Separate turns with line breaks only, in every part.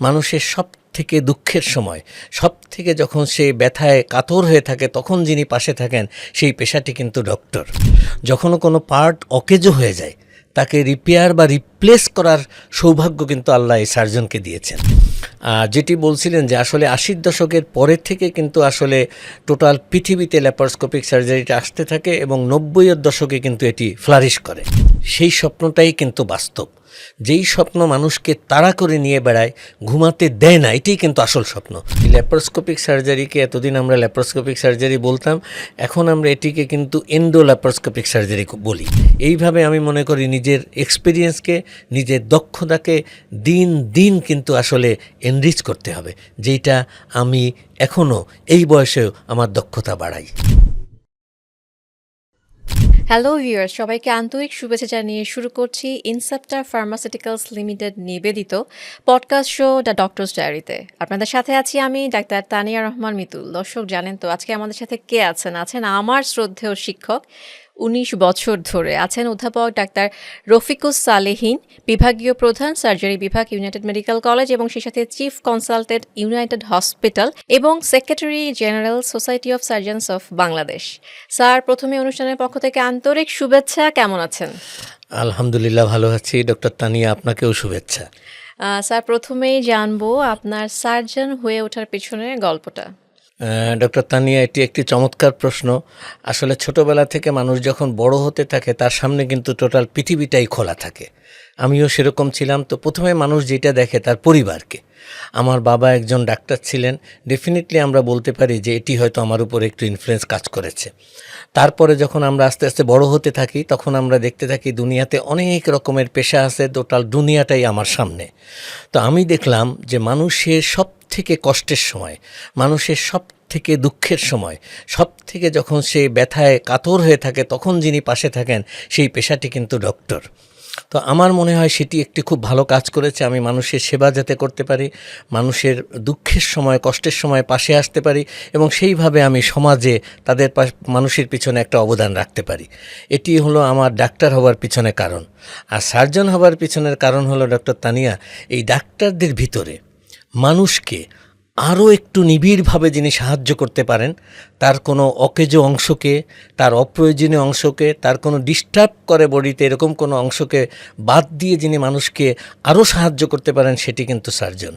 মানুষের সব থেকে দুঃখের সময় সব থেকে যখন সে ব্যথায় কাতর হয়ে থাকে, তখন যিনি পাশে থাকেন, সেই পেশাটি কিন্তু ডক্টর। যখনও কোনো পার্ট অকেজো হয়ে যায়, তাকে রিপেয়ার বা রিপ্লেস করার সৌভাগ্য কিন্তু আল্লাহ এই সার্জনকে দিয়েছেন। যেটি বলছিলেন যে আসলে আশির দশকের পরের থেকে কিন্তু আসলে টোটাল পৃথিবীতে ল্যাপারোস্কোপিক সার্জারিটা আসতে থাকে এবং নব্বইয়ের দশকে কিন্তু এটি ফ্লারিশ করে। সেই স্বপ্নটাই কিন্তু বাস্তব। যেই স্বপ্ন মানুষকে তাড়া করে নিয়ে বেড়ায়, ঘুমাতে দেয় না, এটাই কিন্তু আসল স্বপ্ন। ল্যাপারোস্কোপিক সার্জারিকে এতদিন আমরা ল্যাপারোস্কোপিক সার্জারি বলতাম, এখন আমরা এটিকে কিন্তু এন্ডো ল্যাপারোস্কোপিক সার্জারি বলি। এইভাবে আমি মনে করি নিজের এক্সপিরিয়েন্সকে নিজের দক্ষতাকে দিন দিন কিন্তু আসলে এনরিচ করতে হবে যেটা আমি এখনও এই বয়সেও আমার দক্ষতা বাড়াই।
হ্যালো ভিউয়ার্স সবাইকে আন্তরিক শুভেচ্ছা জানিয়ে শুরু করছি ইনসেপ্টার ফার্মাসিউটিক্যালস লিমিটেড নিবেদিত পডকাস্ট শো দ্য ডক্টরস ডায়েরিতে আপনাদের সাথে আছি আমি ডাক্তার তানিয়া রহমান মিতুল। দর্শক, জানেন তো আজকে আমাদের সাথে কে আছেন? আছেন আমার শ্রদ্ধেয় শিক্ষক উনিশ বছর ধরে আছেন অধ্যাপক ডাক্তার রফিকুস সালেহিন বিভাগীয় প্রধান সার্জারি বিভাগ ইউনাইটেড মেডিকেল কলেজ এবং সেই সাথে চিফ কনসালটেন্ট ইউনাইটেড হসপিটাল এবং secretary general society of surgeons of Bangladesh. Sir প্রথমে অনুষ্ঠানের পক্ষ থেকে আন্তরিক শুভেচ্ছা। কেমন আছেন?
আলহামদুলিল্লাহ ভালো আছি। ডক্টর তানিয়া আপনাকেও শুভেচ্ছা।
স্যার প্রথমেই জানব আপনার সার্জন হয়ে ওঠার পেছনে গল্পটা।
ডক্টর তানিয়া, এটি একটি চমৎকার প্রশ্ন। আসলে ছোটবেলা থেকে মানুষ যখন বড় হতে থাকে, তার সামনে কিন্তু টোটাল পৃথিবীটাই খোলা থাকে। আমিও সেরকম ছিলাম। তো প্রথমে মানুষ যেটা দেখে, তার পরিবারকে। আমার বাবা একজন ডাক্তার ছিলেন। ডেফিনেটলি আমরা বলতে পারি যে, এটি হয়তো আমার উপর একটু ইনফ্লুয়েন্স কাজ করেছে। তারপরে যখন আমরা আস্তে আস্তে বড় হতে থাকি, তখন আমরা দেখতে থাকি দুনিয়াতে অনেক রকমের পেশা আছে। টোটাল দুনিয়াটাই আমার সামনে। তো আমি দেখলাম যে, মানুষের সব থেকে কষ্টের সময়, মানুষের সব থেকে দুঃখের সময় সব থেকে যখন সে ব্যথায় কাতর হয়ে থাকে, তখন যিনি পাশে থাকেন, সেই পেশাটি কিন্তু ডক্টর। তো আমার মনে হয় সেটি একটি খুব ভালো কাজ করেছে, আমি মানুষের সেবা যাতে করতে পারি, মানুষের দুঃখের সময়, কষ্টের সময় পাশে আসতে পারি, এবং সেইভাবে আমি সমাজে তাদের মানুষের পিছনে একটা অবদান রাখতে পারি। এটি হলো আমার ডাক্তার হওয়ার পিছনে কারণ। আর সার্জন হওয়ার পিছনের কারণ হলো ডক্টর তানিয়া, এই ডাক্তারদের ভিতরে মানুষকে আরও একটু নিবিড়ভাবে যিনি সাহায্য করতে পারেন, তার কোনো অকেজ অংশকে, তার অপ্রয়োজনীয় অংশকে, তার কোনো ডিস্টার্ব করে বডিতে এরকম কোনো অংশকে বাদ দিয়ে যিনি মানুষকে আরও সাহায্য করতে পারেন, সেটি কিন্তু সার্জন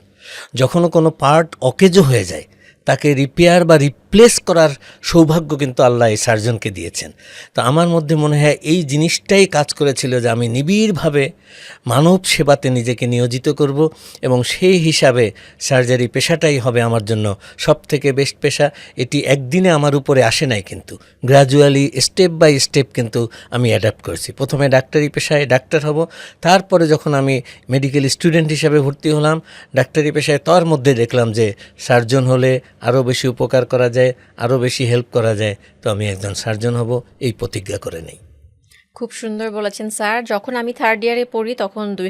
যখনও কোনো পার্ট অকেজো হয়ে যায় তাকে রিপেয়ার বা রিপ্লেস করার সৌভাগ্য কিন্তু আল্লাহ এই সার্জনকে দিয়েছেন। তো আমার মধ্যে মনে হয় এই জিনিসটাই কাজ করেছিল যে আমি নিবিড়ভাবে মানব সেবাতে নিজেকে নিয়োজিত করব এবং সেই হিসাবে সার্জারি পেশাটাই হবে আমার জন্য সব থেকে বেস্ট পেশা। এটি একদিনে আমার উপরে আসে নাই কিন্তু গ্রাজুয়ালি স্টেপ বাই স্টেপ কিন্তু আমি অ্যাডাপ্ট করেছি। প্রথমে ডাক্তারি পেশায় ডাক্তার হব, তারপরে যখন আমি মেডিকেল স্টুডেন্ট হিসাবে ভর্তি হলাম, ডাক্তারি পেশায় তার মধ্যে দেখলাম যে সার্জন হলে আরও বেশি উপকার করা যায় আরও বেশি হেল্প করা যায়। তো আমি একজন সার্জন হব, এই প্রতিজ্ঞা করে নেই।
খুব সুন্দর বলেছেন স্যার। যখন আমি থার্ড ইয়ারে পড়ি তখন দুই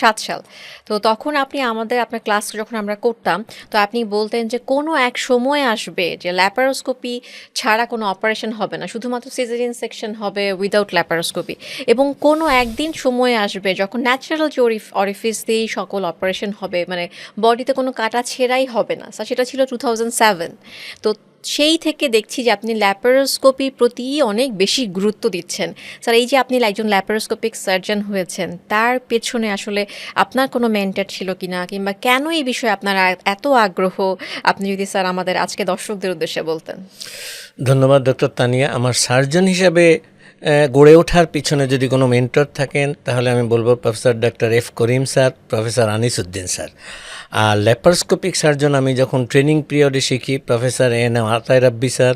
সাত সাল। তো তখন আপনি আমাদের, আপনার ক্লাস যখন আমরা করতাম, তো আপনি বলতেন যে কোনো এক সময় আসবে যে ল্যাপারোস্কোপি ছাড়া কোনো অপারেশন হবে না। শুধুমাত্র সিজারিয়ান সেকশন হবে উইদাউট ল্যাপারোস্কোপি এবং কোনো একদিন সময় আসবে যখন ন্যাচারাল যে অরিফিস দিয়েই সকল অপারেশন হবে মানে বডিতে কোনো কাটা ছেঁড়াই হবে না। স্যার, সেটা ছিল টু থাউজেন্ড সেভেন তো সেই থেকে দেখছি যে আপনি ল্যাপারোস্কোপি প্রতি অনেক বেশি গুরুত্ব দিচ্ছেন। স্যার, এই যে আপনি একজন ল্যাপারোস্কোপিক সার্জন হয়েছেন, তার পেছনে আসলে আপনার কোনো মেন্টার ছিল কি না কিংবা কেন এই বিষয়ে আপনার এত আগ্রহ? আপনি যদি স্যার আমাদের আজকে দর্শকদের উদ্দেশ্যে বলতেন।
ধন্যবাদ ডক্টর তানিয়া। আমার সার্জন হিসাবে গড়ে ওঠার পিছনে যদি কোনো মেন্টর থাকেন, তাহলে আমি বলব professor doctor F Karim sir, professor Anisuddin sir. আর ল্যাপারস্কোপিক সার্জন আমি যখন ট্রেনিং পিরিয়ডে শিখি, professor N M Atai Rabbi sir,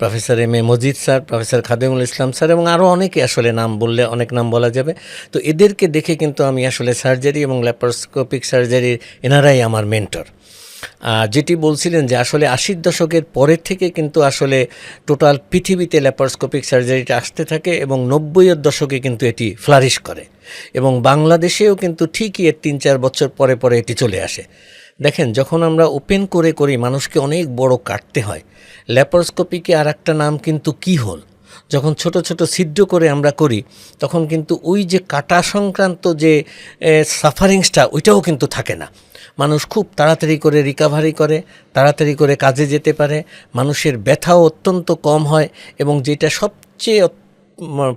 professor M A Majid sir, professor Khademul Islam sir এবং আরও অনেকে আসলে নাম বললে অনেক নাম বলা যাবে। তো এদেরকে দেখে কিন্তু আমি আসলে সার্জারি এবং ল্যাপারস্কোপিক সার্জারির এনারাই আমার মেন্টর যেটি বলছিলেন যে আসলে আশির দশকের পরের থেকে কিন্তু আসলে টোটাল পৃথিবীতে ল্যাপারোস্কোপিক সার্জারিটা আসতে থাকে এবং নব্বইয়ের দশকে কিন্তু এটি ফ্লারিশ করে এবং বাংলাদেশেও কিন্তু ঠিকই এর তিন চার বছর পরে পরে এটি চলে আসে। দেখেন, যখন আমরা ওপেন করে করি, মানুষকে অনেক বড় কাটতে হয়। ল্যাপারোস্কোপিকে আর একটা নাম কিন্তু কি হল? যখন ছোট ছোট ছিদ্র করে আমরা করি, তখন কিন্তু ওই যে কাটা সংক্রান্ত যে সাফারিংসটা ওইটাও কিন্তু থাকে না। খুব তাড়াতাড়ি করে রিকাভারি করে, তাড়াতাড়ি করে কাজে যেতে পারে। মানুষের ব্যথাও অত্যন্ত কম হয় এবং যেটা সবচেয়ে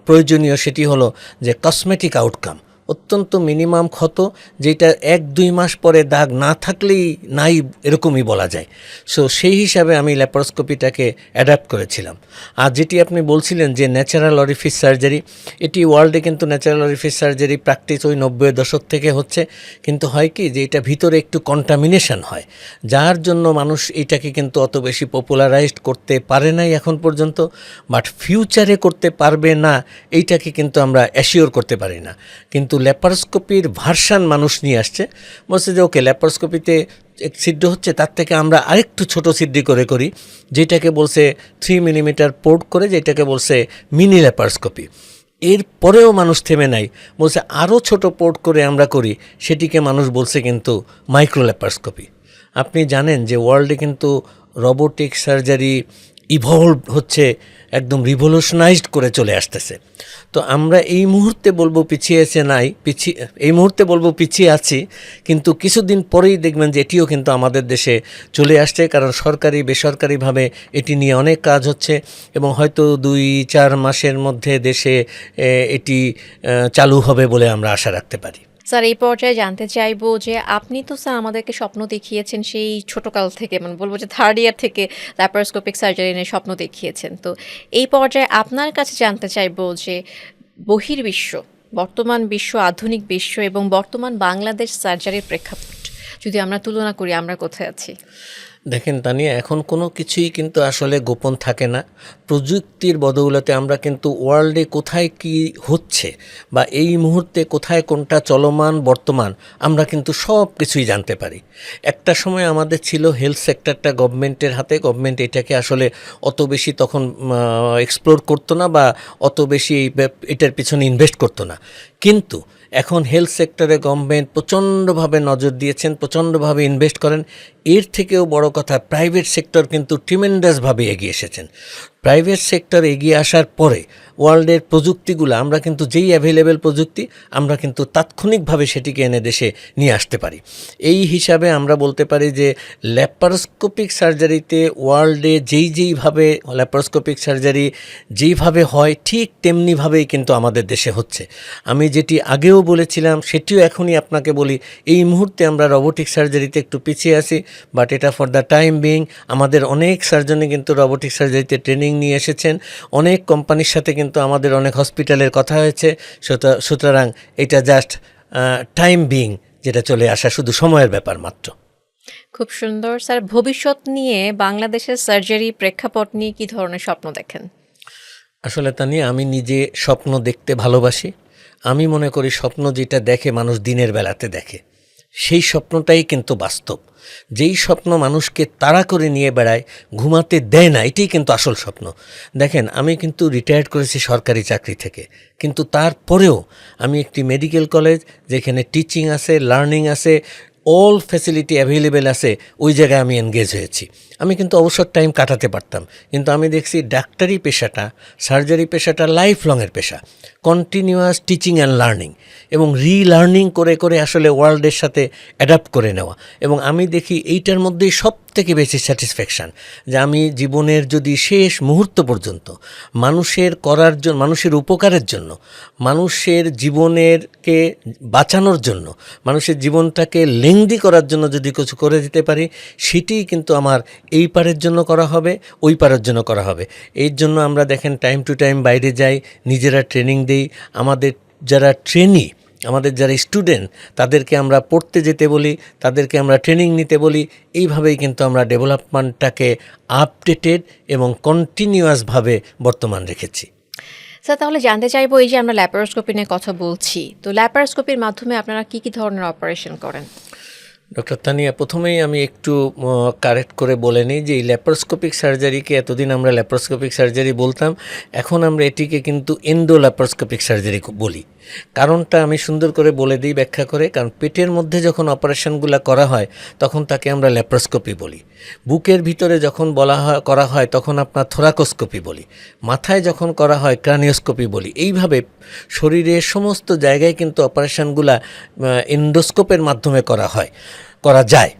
প্রয়োজনীয় সেটি হলো যে কসমেটিক আউটকাম অত্যন্ত মিনিমাম ক্ষত, যেটা এক, দুই মাস পরে দাগ না থাকলেই নাই এরকমই বলা যায়। সো সেই হিসাবে আমি ল্যাপারোস্কোপিটাকে অ্যাডাপ্ট করেছিলাম। আর যেটি আপনি বলছিলেন যে ন্যাচারাল অরিফিস সার্জারি এটি ওয়ার্ল্ডে কিন্তু ন্যাচারাল অরিফিস সার্জারি প্র্যাকটিস ওই নব্বই দশক থেকে হচ্ছে। কিন্তু হয় কি যে এটা ভিতরে একটু কন্টামিনেশন হয়, যার জন্য মানুষ এটাকে কিন্তু অত বেশি পপুলারাইজড করতে পারে নাই এখন পর্যন্ত। বাট ফিউচারে করতে পারবে না, এইটাকে কিন্তু আমরা অ্যাসিওর করতে পারি না। কিন্তু ল্যাপারোস্কোপির ভার্সান মানুষ নিয়ে আসছে। বলছে যে, ওকে ল্যাপারোস্কোপিতে এক ছিদ্র হচ্ছে, তার থেকে আমরা আরেকটু ছোট ছিদ্র করে করি, যেটাকে বলছে থ্রি মিলিমিটার পোর্ট করে, যেটাকে বলছে মিনি ল্যাপারোস্কোপি এর পরেও মানুষ থেমে নাই। বলছে আরও ছোট পোর্ট করে আমরা করি, সেটিকে মানুষ বলছে কিন্তু মাইক্রোল্যাপারস্কোপি আপনি জানেন যে ওয়ার্ল্ডে কিন্তু রোবোটিক সার্জারি ইভলভ হচ্ছে, একদম রিভলিউশনাইজড করে চলে আসতেছে। তো আমরা এই মুহূর্তে বলব পিছিয়ে আছে নাই পিছিয়ে এই মুহূর্তে বলব পিছিয়ে আছি, কিন্তু কিছুদিন পরেই দেখবেন যে এটিও কিন্তু আমাদের দেশে চলে আসছে, কারণ সরকারি, বেসরকারিভাবে এটি নিয়ে অনেক কাজ হচ্ছে এবং হয়তো দুই, চার মাসের মধ্যে দেশে এটি চালু হবে বলে আমরা আশা রাখতে পারি।
স্যার, এই পর্যায়ে জানতে চাইব যে আপনি তো, স্যার, আমাদেরকে স্বপ্ন দেখিয়েছেন সেই ছোটকাল থেকে মানে বলব যে থার্ড ইয়ার থেকে ল্যাপারোস্কোপিক সার্জারি নিয়ে স্বপ্ন দেখিয়েছেন। তো এই পর্যায়ে আপনার কাছে জানতে চাইব যে বহির্বিশ্ব, বর্তমান বিশ্ব, আধুনিক বিশ্ব এবং বর্তমান বাংলাদেশ সার্জারির প্রেক্ষাপট, যদি আমরা তুলনা করি, আমরা কোথায় আছি?
দেখেন তানিয়া, এখন কোনো কিছুই কিন্তু আসলে গোপন থাকে না। প্রযুক্তির বদৌলতে আমরা কিন্তু ওয়ার্ল্ডে কোথায় কি হচ্ছে বা এই মুহূর্তে কোথায় কোনটা চলমান, বর্তমান, আমরা কিন্তু সব কিছুই জানতে পারি। একটা সময় আমাদের ছিল হেলথ সেক্টরটা গভর্নমেন্টের হাতে গভর্নমেন্ট এটাকে আসলে অত বেশি তখন এক্সপ্লোর করতো না বা অত বেশি এটার পিছনে ইনভেস্ট করতো না। কিন্তু এখন হেলথ সেক্টরে গভর্নমেন্ট প্রচণ্ডভাবে নজর দিয়েছেন, প্রচণ্ডভাবে ইনভেস্ট করেন। এর থেকেও বড় কথা প্রাইভেট সেক্টর কিন্তু ট্রিমেন্ডাসভাবে এগিয়ে এসেছেন। প্রাইভেট সেক্টর এগিয়ে আসার পরে ওয়ার্ল্ডের প্রযুক্তিগুলো, আমরা কিন্তু যেই অ্যাভেলেবেল প্রযুক্তি, আমরা কিন্তু তাৎক্ষণিকভাবে সেটিকে এনে দেশে নিয়ে আসতে পারি। এই হিসাবে আমরা বলতে পারি যে ল্যাপারোস্কোপিক সার্জারিতে ওয়ার্ল্ডে যেই যেইভাবে ল্যাপারোস্কোপিক সার্জারি যেইভাবে হয়, ঠিক তেমনিভাবেই কিন্তু আমাদের দেশে হচ্ছে। আমি যেটি আগেও বলেছিলাম, সেটিও এখনই আপনাকে বলি, এই মুহূর্তে আমরা রোবোটিক সার্জারিতে একটু পিছিয়ে আছি বাট এটা ফর দ্য টাইম বিং আমাদের অনেক সার্জনই কিন্তু রোবোটিক সার্জারিতে ট্রেনিং নিয়ে এসেছেন। অনেক কোম্পানির সাথে কিন্তু আমাদের অনেক হসপিটালের কথা হয়েছে। সুতরাং এটা জাস্ট টাইম বিং যেটা চলে আসা শুধু সময়ের ব্যাপার মাত্র।
খুব সুন্দর। স্যার ভবিষ্যৎ নিয়ে বাংলাদেশের সার্জারি প্রেক্ষাপট নিয়ে কী ধরনের স্বপ্ন দেখেন?
আসলে তা নিয়ে আমি নিজে স্বপ্ন দেখতে ভালোবাসি। আমি মনে করি স্বপ্ন যেটা দেখে মানুষ দিনের বেলাতে দেখে। সেই স্বপ্নটাই কিন্তু বাস্তব। যেই স্বপ্ন মানুষকে তাড়া করে নিয়ে বেড়ায়, ঘুমাতে দেয় না, এটাই কিন্তু আসল স্বপ্ন। দেখেন, আমি কিন্তু রিটায়ার্ড করেছি সরকারি চাকরি থেকে। কিন্তু তারপরেও আমি একটি মেডিকেল কলেজ যেখানে টিচিং আছে লার্নিং আছে অল ফ্যাসিলিটি অ্যাভেলেবেল আছে, ওই জায়গায় আমি এনগেজ হয়েছি। আমি কিন্তু অবসর টাইম কাটাতে পারতাম। কিন্তু আমি দেখছি ডাক্তারি পেশাটা সার্জারি পেশাটা লাইফ লংয়ের পেশা। কন্টিনিউয়াস টিচিং অ্যান্ড লার্নিং এবং রিলার্নিং করে করে আসলে ওয়ার্ল্ডের সাথে অ্যাডাপ্ট করে নেওয়া। এবং আমি দেখি এইটার মধ্যেই সব থেকে বেশি স্যাটিসফ্যাকশান যে আমি জীবনের যদি শেষ মুহূর্ত পর্যন্ত মানুষের করার জন্য মানুষের উপকারের জন্য, মানুষের জীবনেরকে বাঁচানোর জন্য, মানুষের জীবনটাকে লেংদি করার জন্য যদি কিছু করে দিতে পারি সেটিই কিন্তু আমার এই পারের জন্য করা হবে, ওই পারের জন্য করা হবে। এর জন্য আমরা দেখেন টাইম টু টাইম বাইরে যাই, নিজেরা ট্রেনিং দিই, আমাদের যারা ট্রেনি আমাদের যারা স্টুডেন্ট তাদেরকে আমরা পড়তে যেতে বলি, তাদেরকে আমরা ট্রেনিং নিতে বলি, এইভাবেই কিন্তু আমরা ডেভেলপমেন্টটাকে আপডেটেড এবং কন্টিনিউয়াসভাবে বর্তমান রেখেছি।
স্যার, তাহলে জানতে চাইব এই যে আমরা ল্যাপারোস্কোপি নিয়ে কথা বলছি, তো ল্যাপারোস্কোপির মাধ্যমে আপনারা কি কি ধরনের অপারেশন করেন?
ডক্টর তানিয়া, প্রথমেই আমি একটু কারেক্ট করে বলে নিই যে এই ল্যাপারোস্কোপিক সার্জারিকে এতদিন আমরা ল্যাপারোস্কোপিক সার্জারি বলতাম, এখন আমরা এটিকে কিন্তু এন্ডো ল্যাপারোস্কোপিক সার্জারি বলি। কারণটা আমি সুন্দর করে বলে দিই, ব্যাখ্যা করে, কারণ পেটের মধ্যে যখন অপারেশনগুলো করা হয়, তখন তাকে আমরা ল্যাপারোস্কোপি বলি। বুকের ভিতরে যখন বলা হয়, করা হয়, তখন আপনার থোরাকোস্কোপি বলি। মাথায় যখন করা হয় ক্রানিওস্কোপি বলি। এইভাবে শরীরের সমস্ত জায়গায় কিন্তু অপারেশনগুলা এন্ডোস্কোপের মাধ্যমে করা হয়। করা যায়।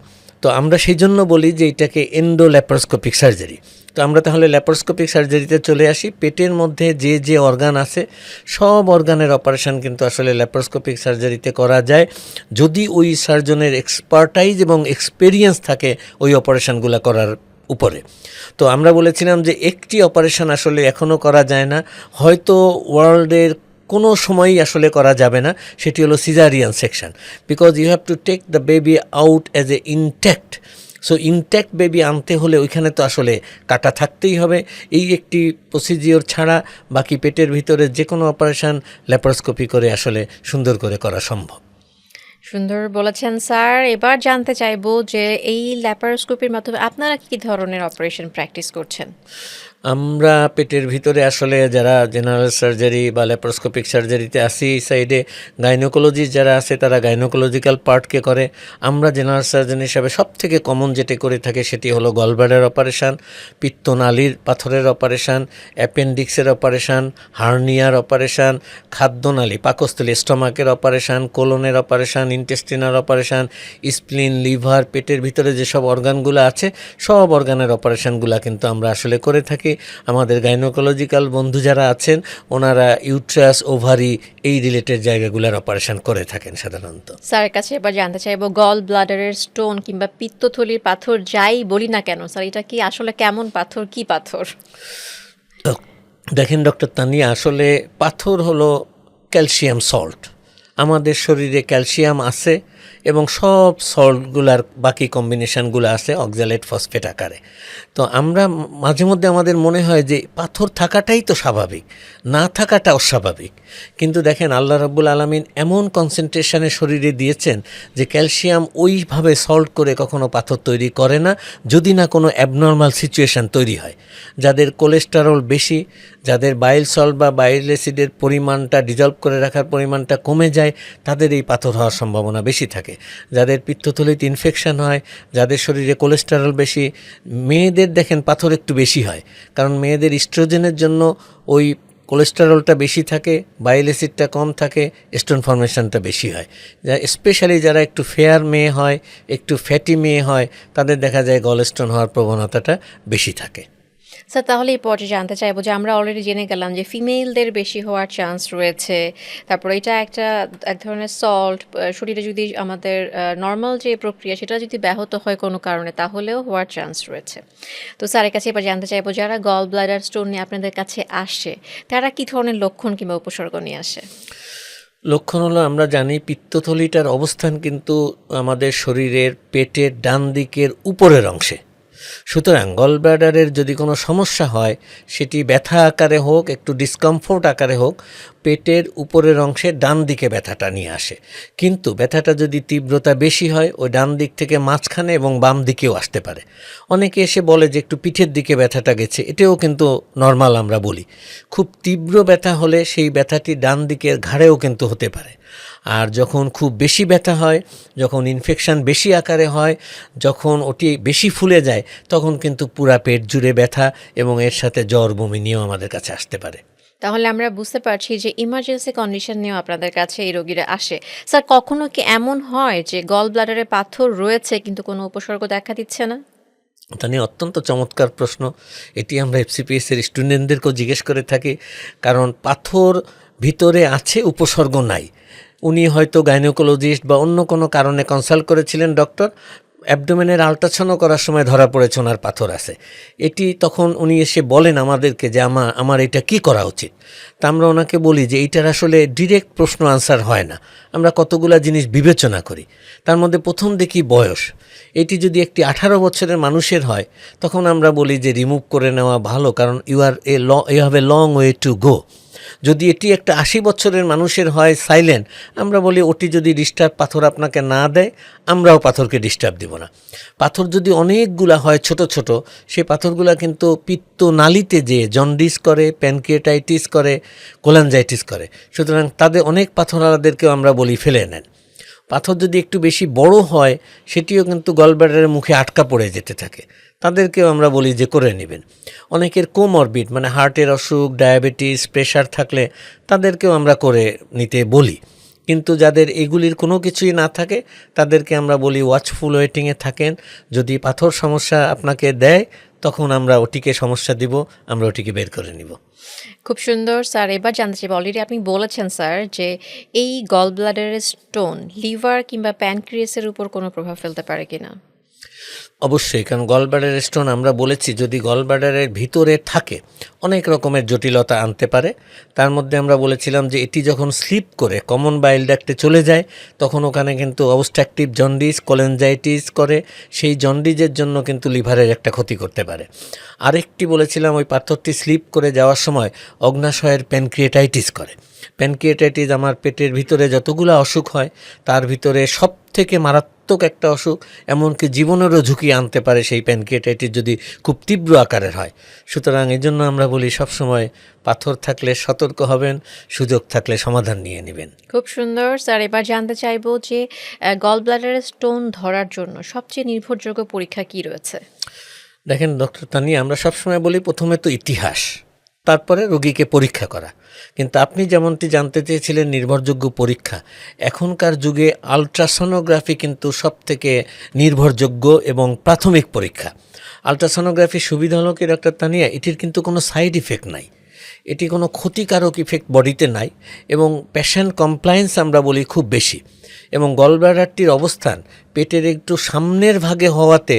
তো আমরা সেই জন্য বলি যে এটাকে এন্ডো ল্যাপারোস্কোপিক সার্জারি তো আমরা তাহলে ল্যাপারোস্কোপিক সার্জারিতে চলে আসি। পেটের মধ্যে যে যে অর্গান আছে, সব অর্গানের অপারেশন কিন্তু আসলে ল্যাপারোস্কোপিক সার্জারিতে করা যায়। যদি ওই সার্জনের এক্সপার্টাইজ এবং এক্সপেরিয়েন্স থাকে ওই অপারেশনগুলো করার উপরে। তো আমরা বলেছিলাম যে একটি অপারেশন আসলে এখনও করা যায় না। হয়তো ওয়ার্ল্ডের কোনো সময়ই আসলে করা যাবে না। সেটি হলো caesarean section because you have to take the baby out as a intact so intact baby আনতে হলে ওইখানে তো আসলে কাটা থাকতেই হবে। এই একটি প্রসিজিওর ছাড়া বাকি পেটের ভিতরে যে কোনো অপারেশান ল্যাপারোস্কোপি করে আসলে সুন্দর করে করা সম্ভব।
সুন্দর বলেছেন স্যার। এবার জানতে চাইব যে এই ল্যাপারোস্কোপির মাধ্যমে আপনারা কি ধরনের অপারেশন প্র্যাকটিস করছেন?
আমরা পেটের ভিতরে আসলে যারা জেনারেল সার্জারি বা ল্যাপারোস্কোপিক সার্জারিতে আসি এই সাইডে গাইনোকোলজিস্ট যারা আছে, তারা গাইনোকোলজিক্যাল পার্টকে করে। আমরা জেনারেল সার্জন হিসাবে সব থেকে কমন যেটি করে থাকে, সেটি হলো গলব্লাডার অপারেশান পিত্তনালীর পাথরের অপারেশান অ্যাপেন্ডিক্সের অপারেশান হার্নিয়ার অপারেশান খাদ্যনালী, পাকস্থলী স্টমাকের operation কোলনের operation intestinal operation spleen liver পেটের ভিতরে যেসব অর্গানগুলো আছে সব অর্গানের অপারেশানগুলো কিন্তু আমরা আসলে করে থাকি। আমাদের গাইনোকোলজিক্যাল বন্ধু যারা আছেন ওনারা ইউট্রাস ওভারি এই রিলেটেড জায়গাগুলোর অপারেশান করে থাকেন সাধারণত।
স্যারের কাছে এবার জানতে চাইব গল ব্লাডারের স্টোন কিংবা পিত্তথলির পাথর যাই বলি না কেন? স্যার এটা কি আসলে কেমন পাথর কি পাথর?
দেখেন ডক্টর তানিয়া আসলে পাথর হলো ক্যালসিয়াম সল্ট আমাদের শরীরে ক্যালসিয়াম আছে এবং সব সল্টগুলার বাকি কম্বিনেশনগুলো আছে অক্সালেট ফসফেট আকারে। তো আমরা মাঝে মধ্যে আমাদের মনে হয় যে পাথর থাকাটাই তো স্বাভাবিক, না থাকাটা অস্বাভাবিক। কিন্তু দেখেন আল্লাহ রাব্বুল আলমিন এমন কনসেন্ট্রেশনে শরীরে দিয়েছেন যে ক্যালসিয়াম ওইভাবে সল্ট করে কখনো পাথর তৈরি করে না, যদি না কোনো অ্যাবনর্মাল সিচুয়েশান তৈরি হয়। যাদের কোলেস্টেরল বেশি, যাদের বাইল সল্ট বা বাইল অ্যাসিডের পরিমাণটা ডিজলভ করে রাখার পরিমাণটা কমে যায়, তাদের এই পাথর হওয়ার সম্ভাবনা বেশি থাকে। যাদের পিত্তথলিতে ইনফেকশান হয়, যাদের শরীরে কোলেস্টেরল বেশি, মেয়েদের দেখেন পাথর একটু বেশি হয়। কারণ মেয়েদের ইস্ট্রোজেনের জন্য ওই কোলেস্টেরলটা বেশি থাকে বাইল অ্যাসিডটা কম থাকে স্টোন ফর্মেশনটা বেশি হয়। যা স্পেশালি যারা একটু ফেয়ার মেয়ে হয়, একটু ফ্যাটি মেয়ে হয়, তাদের দেখা যায় গলস্টোন হওয়ার প্রবণতাটা বেশি থাকে।
স্যার, তাহলে এই পর্যায়ে জানতে চাইব যে আমরা অলরেডি জেনে গেলাম যে ফিমেলদের বেশি হওয়ার চান্স রয়েছে। তারপর এটা একটা, এক ধরনের সল্ট শরীরে যদি আমাদের নর্মাল যে প্রক্রিয়া সেটা যদি ব্যাহত হয় কোনো কারণে, তাহলেও হওয়ার চান্স রয়েছে। তো স্যারের কাছে এবার জানতে চাইব যারা গল ব্লাডার স্টোন নিয়ে আপনাদের কাছে আসে, তারা কি ধরনের লক্ষণ কিংবা উপসর্গ নিয়ে আসে?
লক্ষণ হলো, আমরা জানি পিত্তথলিটার অবস্থান কিন্তু আমাদের শরীরের পেটের ডান দিকের উপরের অংশে। সুতরাং গলব্লাডারের যদি কোনো সমস্যা হয়, সেটি ব্যথা আকারে হোক, একটু ডিসকমফোর্ট আকারে হোক, পেটের উপরের অংশে ডান দিকে ব্যথাটা নিয়ে আসে। কিন্তু ব্যথাটা যদি তীব্রতা বেশি হয়, ওই ডান দিক থেকে মাঝখানে এবং বাম দিকেও আসতে পারে। অনেকে এসে বলে যে একটু পিঠের দিকে ব্যথাটা গেছে, এটাও কিন্তু নর্মাল আমরা বলি। খুব তীব্র ব্যথা হলে সেই ব্যথাটি ডান দিকের ঘাড়েও কিন্তু হতে পারে। আর যখন খুব বেশি ব্যথা হয় যখন ইনফেকশন বেশি আকারে হয় যখন ওটি বেশি ফুলে যায় তখন কিন্তু পুরা পেট জুড়ে ব্যথা এবং এর সাথে জ্বর বমি নিয়েও আমাদের কাছে আসতে পারে।
তাহলে আমরা বুঝতে পারছি যে ইমার্জেন্সি কন্ডিশন নিয়েও আপনাদের কাছে এই রোগীরা আসে। স্যার কখনো কি এমন হয় যে গল ব্লাডারে পাথর রয়েছে কিন্তু কোনো উপসর্গ দেখা দিচ্ছে না?
তা নিয়ে অত্যন্ত চমৎকার প্রশ্ন। এটি আমরা এফসিপিএস এর স্টুডেন্টদেরকেও জিজ্ঞেস করে থাকি কারণ পাথর ভিতরে আছে উপসর্গ নাই। উনি হয়তো গাইনোকোলজিস্ট বা অন্য কোনো কারণে কনসাল্ট করেছিলেন ডক্টর অ্যাবডোমেনের আল্ট্রাসাউন্ড করার সময় ধরা পড়েছে ওনার পাথর আছে। এটি তখন উনি এসে বলেন আমাদেরকে যে আমা, আমার এটা কি করা উচিত? তা আমরা ওনাকে বলি যে এইটার আসলে ডিরেক্ট প্রশ্ন আনসার হয় না। আমরা কতগুলা জিনিস বিবেচনা করি। তার মধ্যে প্রথম দেখি বয়স। এটি যদি একটি আঠারো বছরের মানুষের হয়, তখন আমরা বলি যে রিমুভ করে নেওয়া ভালো, কারণ you are a law you have a long way to go যদি এটি একটা আশি বছরের মানুষের হয় সাইলেন্ট আমরা বলি ওটি যদি ডিস্টার্ব পাথর আপনাকে না দেয়, আমরাও পাথরকে ডিস্টার্ব দিব না। পাথর যদি অনেকগুলা হয় ছোট ছোট, সে পাথরগুলা কিন্তু পিত্ত নালিতে যে জন্ডিস করে প্যানক্রিয়েটাইটিস করে কোলানজাইটিস করে। সুতরাং তাদের অনেক পাথরাদেরকেও আমরা বলি ফেলে নেন। পাথর যদি একটু বেশি বড় হয়, সেটিও কিন্তু গলব্যাডারের মুখে আটকা পড়ে যেতে থাকে। তাদেরকেও আমরা বলি যে করে নেবেন। অনেকের কোমরবিট মানে হার্টের অসুখ, ডায়াবেটিস, প্রেশার থাকলে তাদেরকেও আমরা করে নিতে বলি। কিন্তু যাদের এগুলির কোনো কিছুই না থাকে, তাদেরকে আমরা বলি ওয়াচফুল ওয়েটিংয়ে থাকেন। যদি পাথর সমস্যা আপনাকে দেয় তখন আমরা ওটিকে সমস্যা দিব, আমরা ওটিকে বের করে নিব।
খুব সুন্দর, স্যার। এবার জানতে চাইব অলরেডি আপনি বলেছেন, স্যার, যে এই গল ব্লাডারের স্টোন লিভার কিংবা প্যানক্রিয়াসের উপর কোনো প্রভাব ফেলতে পারে কিনা?
অবশ্যই, কারণ গলব্লাডারের স্টোন আমরা বলেছি, যদি গলব্লাডারের ভিতরে থাকে, অনেক রকমের জটিলতা আনতে পারে। তার মধ্যে আমরা বলেছিলাম যে এটি যখন স্লিপ করে, কমন বাইল ডাক্টে চলে যায়, তখন ওখানে কিন্তু অবস্ট্রাকটিভ জন্ডিস, কোলেনজাইটিস করে, সেই জন্ডিজের জন্য কিন্তু লিভারের একটা ক্ষতি করতে পারে। আরেকটি বলেছিলাম, ওই পাথরটি স্লিপ করে যাওয়ার সময় অগ্নাশয়ের প্যানক্রিয়েটাইটিস করে। প্যানক্রিয়েটাইটিস আমার পেটের ভিতরে যতগুলো অসুখ হয়, তার ভিতরে সব থেকে মারাত্মক একটা অসুখ এমনকি জীবনেরও ঝুঁকি আনতে পারে সেই প্যানক্রিয়েটাইটিস যদি খুব তীব্র আকারের হয়। সুতরাং এই জন্য আমরা বলি সবসময় পাথর থাকলে সতর্ক হবেন সুযোগ থাকলে সমাধান নিয়ে নেবেন।
খুব সুন্দর। স্যার এবার জানতে চাইব যে গল ব্লাডারের স্টোন ধরার জন্য সবচেয়ে নির্ভরযোগ্য পরীক্ষা কি রয়েছে?
দেখেন ডক্টর তানিয়া আমরা সবসময় বলি প্রথমে তো ইতিহাস। তারপরে রোগীকে পরীক্ষা করা। কিন্তু আপনি যেমনটি জানতে চেয়েছিলেন, নির্ভরযোগ্য পরীক্ষা, এখনকার যুগে আলট্রাসোনোগ্রাফি কিন্তু সব থেকে নির্ভরযোগ্য এবং প্রাথমিক পরীক্ষা। আলট্রাসোনোগ্রাফির সুবিধা হলো কি ডাক্তার তানিয়া, এটির কিন্তু কোনো সাইড ইফেক্ট নাই। এটি কোনো ক্ষতিকারক ইফেক্ট বডিতে নাই এবং পেশেন্ট কমপ্লায়েন্স আমরা বলি খুব বেশি। এবং গলব্লাডারটির অবস্থান পেটের একটু সামনের ভাগে হওয়াতে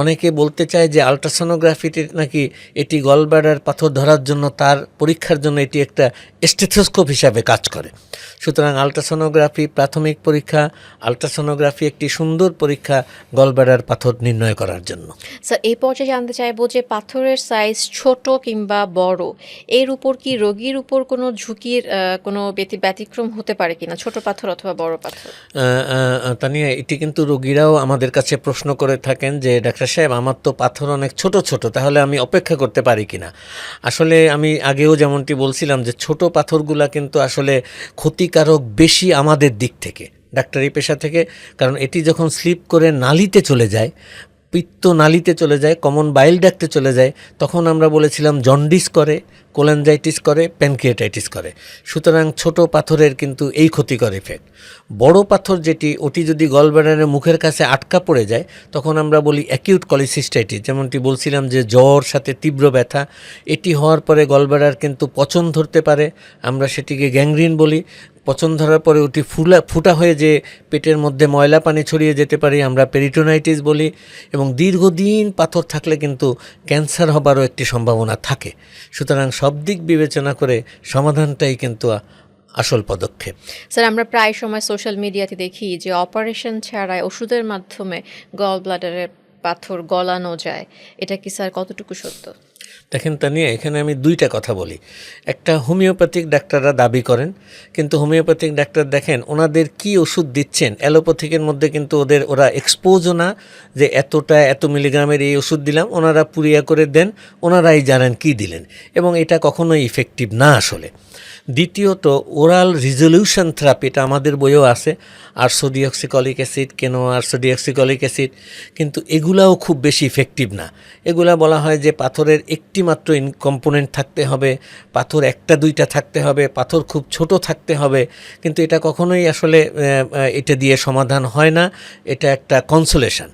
অনেকে বলতে চায় যে আলট্রাসোনোগ্রাফিতে নাকি এটি গলব্লাডার পাথর ধরার জন্য তার পরীক্ষার জন্য এটি একটা স্টেথোস্কোপ হিসাবে কাজ করে। সুতরাং আলট্রাসোনোগ্রাফি প্রাথমিক পরীক্ষা, আলট্রাসোনোগ্রাফি একটি সুন্দর পরীক্ষা গলব্লাডার পাথর নির্ণয় করার জন্য।
স্যার এই পর্যায়ে জানতে চাইব যে পাথরের সাইজ ছোট কিংবা বড়, এর উপর কি রোগীর উপর কোনো ঝুঁকির কোনো ব্যতি ব্যতিক্রম হতে পারে কিনা? ছোট পাথর অথবা বড় পাথর?
তানিয়া, এটি কিন্তু রোগীরাও আমাদের কাছে প্রশ্ন করে থাকেন যে, ডাক্তার সাহেব, আমার তো পাথর অনেক ছোট ছোট, তাহলে আমি অপেক্ষা করতে পারি কিনা? আসলে আমি আগেও যেমনটি বলছিলাম যে, ছোট পাথরগুলা কিন্তু আসলে ক্ষতিকারক বেশি আমাদের দিক থেকে, ডাক্তারি পেশা থেকে, কারণ এটি যখন স্লিপ করে নালিতে চলে যায় পিত্ত নালিতে চলে যায় কমন বাইল ডাকতে চলে যায়, তখন আমরা বলেছিলাম জন্ডিস করে কোলেনজাইটিস করে প্যানক্রিয়েটাইটিস করে। সুতরাং ছোট পাথরের কিন্তু এই ক্ষতিকর ইফেক্ট বড় পাথর যেটি, ওটি যদি গলব্লাডারের মুখের কাছে আটকা পড়ে যায়, তখন আমরা বলি অ্যাকিউট কলিসিস্টাইটিস যেমনটি বলছিলাম যে জ্বর, সাথে তীব্র ব্যথা। এটি হওয়ার পরে গলব্লাডার কিন্তু পচন ধরতে পারে, আমরা সেটিকে গ্যাংগ্রিন বলি। পচন ধরার পরে ওটি ফুলা, ফুটা হয়ে যে পেটের মধ্যে ময়লা পানি ছড়িয়ে যেতে পারে, আমরা পেরিটোনাইটিস বলি, এবং দীর্ঘদিন পাথর থাকলে কিন্তু ক্যান্সার হবারও একটি সম্ভাবনা থাকে। সুতরাং সব দিক বিবেচনা করে সমাধানটাই কিন্তু আসল পদক্ষেপ।
স্যার, আমরা প্রায় সময় সোশ্যাল মিডিয়াতে দেখি যে অপারেশন ছাড়াই ওষুধের মাধ্যমে গল ব্লাডারের পাথর গলানো যায়। এটা কি স্যার কতটুকু সত্য?
দেখেন তা নিয়ে এখানে আমি দুইটা কথা বলি। একটা হোমিওপ্যাথিক ডাক্তাররা দাবি করেন, কিন্তু হোমিওপ্যাথিক ডাক্তার দেখেন ওনাদের কি ওষুধ দিচ্ছেন। অ্যালোপ্যাথিকের মধ্যে কিন্তু ওদের, ওরা এক্সপোজও না যে এতটা, এত মিলিগ্রামের এই ওষুধ দিলাম, ওনারা পুরিয়া করে দেন, ওনারাই জানেন কি দিলেন। এবং এটা কখনোই ইফেক্টিভ না আসলে। দ্বিতীয়ত, ওরাল রিজলিউশন থেরাপি, এটা আমাদের বইও আছে আর সোডিঅক্সিকলিক অ্যাসিড, কেন আর সোডিঅক্সিকলিক অ্যাসিড, কিন্তু এগুলাও খুব বেশি ইফেক্টিভ না। এগুলা বলা হয় যে পাথরের একটি মাত্র কম্পোনেন্ট থাকতে হবে, পাথর একটা দুইটা থাকতে হবে, পাথর খুব ছোট থাকতে হবে, কিন্তু এটা কখনোই আসলে এটা দিয়ে সমাধান হয় না, এটা একটা কনসোলেশন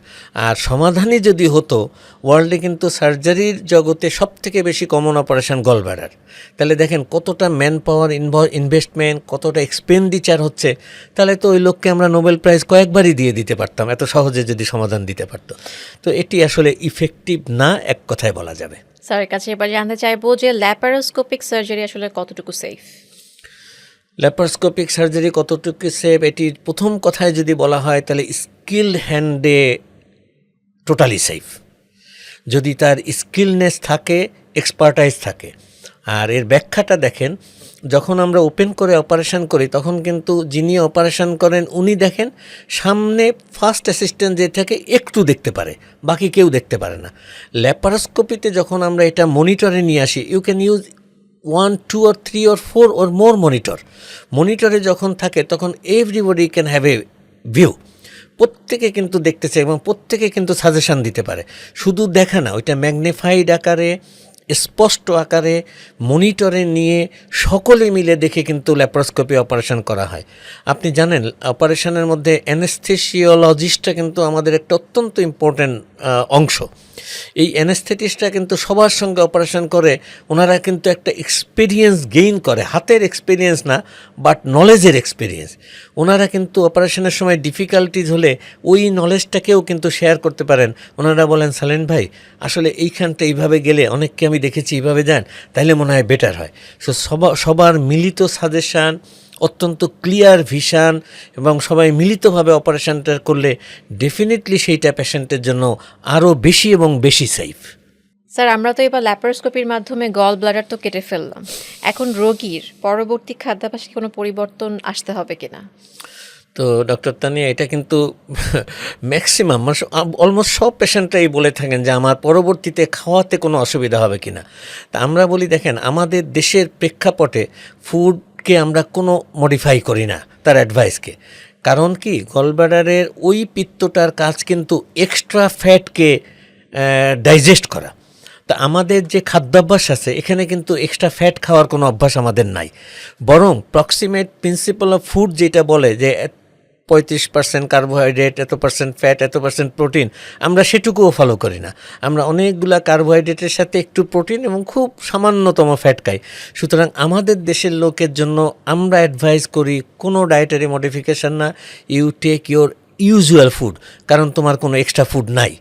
আর সমাধানই যদি হতো ওয়ার্ল্ডে কিন্তু সার্জারির জগতে সব থেকে বেশি কমন অপারেশন গলব্লাডার তাহলে দেখেন কতটা ম্যান পাওয়ার ইনভেস্টমেন্ট কতটা এক্সপেন্ডিচার হচ্ছে তাহলে তো ওই লোককে আমরা নোবেল প্রাইজ কয়েকবারই দিয়ে দিতে পারতাম এত সহজে যদি সমাধান দিতে পারত। তো এটি আসলে ইফেক্টিভ না এক কথায় বলা যাবে।
স্যারের কাছে এবার জানতে চাইব যে ল্যাপারোস্কোপিক সার্জারি আসলে কতটুকু সেফ
ল্যাপারস্কোপিক সার্জারি কতটুকু সেভ এটি প্রথম কথায় যদি বলা হয় তাহলে স্কিল হ্যান্ডে টোটালি সেফ যদি তার স্কিলনেস থাকে এক্সপার্টাইজ থাকে। আর এর ব্যাখ্যাটা দেখেন, যখন আমরা ওপেন করে অপারেশন করি, তখন কিন্তু যিনি অপারেশন করেন, উনি দেখেন, সামনে ফার্স্ট অ্যাসিস্ট্যান্ট যে থাকে, একটু দেখতে পারে, বাকি কেউ দেখতে পারে না। ল্যাপারোস্কোপিতে যখন আমরা এটা মনিটরে নিয়ে আসি you can use one two or three or four or more monitor মনিটরে যখন থাকে, তখন everybody can have a view প্রত্যেকে কিন্তু দেখতেছে এবং প্রত্যেকে কিন্তু সাজেশান দিতে পারে। শুধু দেখা না, ওইটা ম্যাগনিফাইড আকারে স্পষ্ট আকারে মনিটরে নিয়ে সকলে মিলে দেখে কিন্তু ল্যাপ্রোস্কোপি অপারেশন করা হয়। আপনি জানেন, অপারেশনের মধ্যে অ্যানেস্থেসিওলজিস্টটা কিন্তু আমাদের একটা অত্যন্ত ইম্পর্ট্যান্ট অংশ। এই অ্যানেস্থেটিস্টটা কিন্তু সবার সঙ্গে অপারেশন করে, ওনারা কিন্তু একটা এক্সপিরিয়েন্স গেইন করে। হাতের এক্সপিরিয়েন্স না বাট নলেজের এক্সপিরিয়েন্স ওনারা কিন্তু অপারেশনের সময় ডিফিকাল্টিজ হলে ওই নলেজটাকেও কিন্তু শেয়ার করতে পারেন। ওনারা বলেন, সালেন ভাই, আসলে এইখানটা এইভাবে গেলে অনেককে আমি দেখেছি এইভাবে যান তাহলে মনে হয় বেটার হয়। সো সবার মিলিত সাজেশান অত্যন্ত ক্লিয়ার ভিশন এবং সবাই মিলিতভাবে অপারেশনটা করলে ডেফিনেটলি সেইটা পেশেন্টের জন্য আরও বেশি এবং বেশি সেফ
স্যার আমরা তো এবার ল্যাপারোস্কোপির মাধ্যমে গল ব্লাডার তো কেটে ফেললাম। এখন রোগীর পরবর্তী খাদ্যাভ্যাসে কোনো পরিবর্তন আসতে হবে কিনা?
তো ডক্টর তানিয়া এটা কিন্তু ম্যাক্সিমাম অলমোস্ট সব পেশেন্টরাই বলে থাকেন যে আমার পরবর্তীতে খাওয়াতে কোনো অসুবিধা হবে কি না তা আমরা বলি দেখেন আমাদের দেশের প্রেক্ষাপটে ফুডকে আমরা কোনো মডিফাই করি না, তার অ্যাডভাইসকে কারণ কি গলব্লাডারের ওই পিত্তটার কাজ কিন্তু এক্সট্রা ফ্যাটকে ডাইজেস্ট করা। তা আমাদের যে খাদ্যাভ্যাস আছে, এখানে কিন্তু এক্সট্রা ফ্যাট খাওয়ার কোনো অভ্যাস আমাদের নাই। বরং প্রক্সিমেট প্রিন্সিপাল অফ ফুড যেটা বলে যে পঁয়ত্রিশ পার্সেন্ট কার্বোহাইড্রেট এত পার্সেন্ট ফ্যাট এত পার্সেন্ট প্রোটিন আমরা সেটুকুও ফলো করি না। আমরা অনেকগুলা কার্বোহাইড্রেটের সাথে একটু প্রোটিন এবং খুব সামান্যতম ফ্যাট খাই। সুতরাং আমাদের দেশের লোকের জন্য আমরা অ্যাডভাইস করি কোনো ডায়েটারি মডিফিকেশান না। You take your usual food কারণ তোমার কোনো এক্সট্রা ফুড নাই।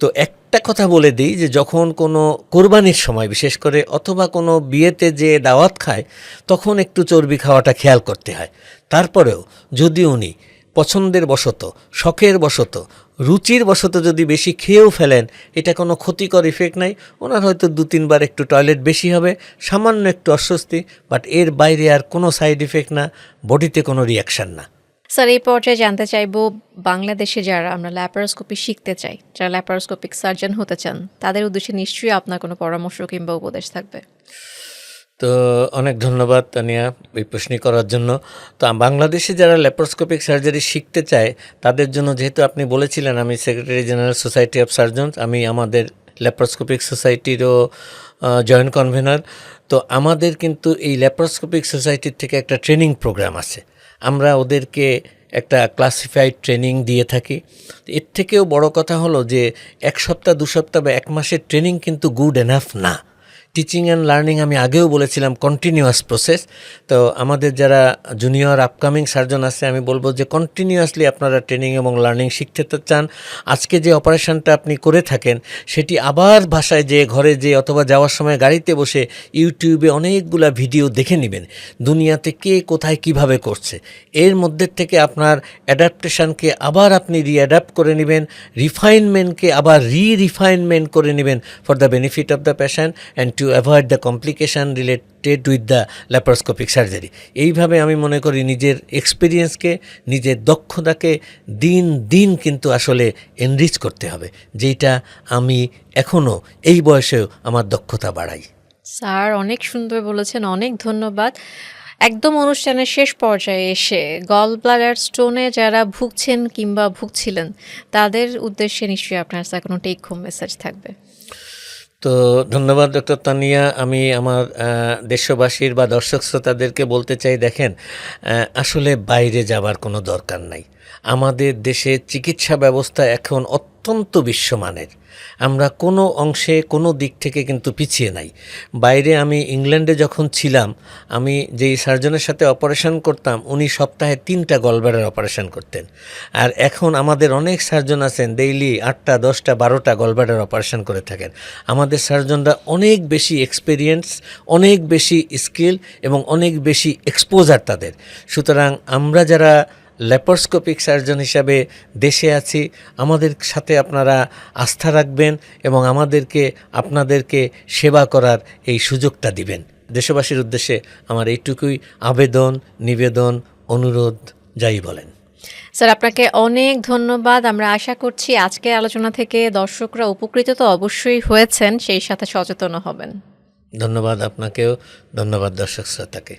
তো একটা কথা বলে দিই যে যখন কোনো কোরবানির সময়, বিশেষ করে অথবা কোনো বিয়েতে যে দাওয়াত খায়, তখন একটু চর্বি খাওয়াটা খেয়াল করতে হয়। তারপরেও যদি উনি পছন্দের বশত, শখের বশত, রুচির বশত যদি বেশি খেয়েও ফেলেন, এটা কোনো ক্ষতিকর ইফেক্ট নাই। ওনার হয়তো দু তিনবার একটু টয়লেট বেশি হবে, সামান্য একটু অস্বস্তি বাট এর বাইরে আর কোনো সাইড ইফেক্ট না, বডিতে কোনো রিয়াকশান না।
স্যার, এই পর্যায়ে জানতে চাইব, বাংলাদেশে যারা আমরা ল্যাপারোস্কোপি শিখতে চাই, যারা ল্যাপারোস্কোপিক সার্জন হতে চান, তাদের উদ্দেশ্যে নিশ্চয়ই আপনার কোনো পরামর্শ কিংবা উপদেশ থাকবে।
তো অনেক ধন্যবাদ, তানিয়া, এই প্রশ্ন করার জন্য। তো বাংলাদেশে যারা ল্যাপারোস্কোপিক সার্জারি শিখতে চায়, তাদের জন্য যেহেতু আপনি বলেছিলেন, আমি secretary general society of surgeons, আমি আমাদের ল্যাপারোস্কোপিক সোসাইটিরও জয়েন্ট কনভেনার। তো আমাদের কিন্তু এই ল্যাপারোস্কোপিক সোসাইটির থেকে একটা ট্রেনিং প্রোগ্রাম আছে। আমরা ওদেরকে একটা ক্লাসিফাইড ট্রেনিং দিয়ে থাকি। এর থেকেও বড় কথা হলো যে, এক সপ্তাহ, দু সপ্তাহ বা এক মাসের ট্রেনিং কিন্তু গুড এনাফ না। টিচিং অ্যান্ড লার্নিং আমি আগেও বলেছিলাম কন্টিনিউয়াস প্রসেস তো আমাদের যারা জুনিয়র আপকামিং সার্জন আছে, আমি বলব যে কন্টিনিউয়াসলি আপনারা ট্রেনিং এবং লার্নিং শিখতে চান। আজকে যে অপারেশনটা আপনি করে থাকেন, সেটি আবার ভাষায় যে ঘরে যে অথবা যাওয়ার সময় গাড়িতে বসে ইউটিউবে অনেকগুলা ভিডিও দেখে নেবেন। দুনিয়াতে কে কোথায় কীভাবে করছে। এর মধ্যে থেকে আপনার অ্যাডাপ্টেশনকে আবার আপনি রিঅ্যাডাপ্ট করে নেবেন রিফাইনমেন্টকে আবার রি রিফাইনমেন্ট করে নেবেন for the benefit of the patient and to avoid the complication related with the laparoscopic surgery এইভাবে আমি মনে করি নিজের এক্সপিরিয়েন্সকে নিজের দক্ষতাকে দিন দিন কিন্তু আসলে এনরিচ করতে হবে যেটা আমি এখনও এই বয়সেও আমার দক্ষতা বাড়াই।
স্যার, অনেক সুন্দর বলেছেন, অনেক ধন্যবাদ। একদম অনুষ্ঠানের শেষ পর্যায়ে এসে গল ব্লাডার স্টোনে যারা ভুগছেন কিংবা ভুগছিলেন, তাদের উদ্দেশ্যে নিশ্চয়ই আপনার স্যার কোনো টেক হোম মেসেজ থাকবে।
তো ধন্যবাদ, ডক্টর তানিয়া। আমি আমার দেশবাসীর বা দর্শক শ্রোতাদেরকে বলতে চাই, দেখেন আসলে বাইরে যাবার কোনো দরকার নাই। আমাদের দেশে চিকিৎসা ব্যবস্থা এখন অত্যন্ত বিশ্বমানের। আমরা কোনো অংশে কোনো দিক থেকে কিন্তু পিছিয়ে নাই। বাইরে আমি ইংল্যান্ডে যখন ছিলাম, আমি যেই সার্জনের সাথে অপারেশন করতাম, উনি সপ্তাহে তিনটা গলব্লাডার অপারেশন করতেন। আর এখন আমাদের অনেক সার্জন আছেন, ডেইলি আটটা, দশটা, বারোটা গলব্লাডার অপারেশন করে থাকেন। আমাদের সার্জনরা অনেক বেশি এক্সপিরিয়েন্স, অনেক বেশি স্কিল এবং অনেক বেশি এক্সপোজার তাদের। সুতরাং আমরা যারা ল্যাপারস্কোপিক সার্জন হিসাবে দেশে আছি। আমাদের সাথে আপনারা আস্থা রাখবেন এবং আমাদেরকে আপনাদেরকে সেবা করার এই সুযোগটা দিবেন। দেশবাসীর উদ্দেশ্যে আমার এইটুকুই আবেদন নিবেদন অনুরোধ যাই বলেন।
স্যার আপনাকে অনেক ধন্যবাদ। আমরা আশা করছি আজকের আলোচনা থেকে দর্শকরা উপকৃত তো অবশ্যই হয়েছেন সেই সাথে সচেতন হবেন।
ধন্যবাদ আপনাকেও। ধন্যবাদ দর্শক শ্রোতাকে।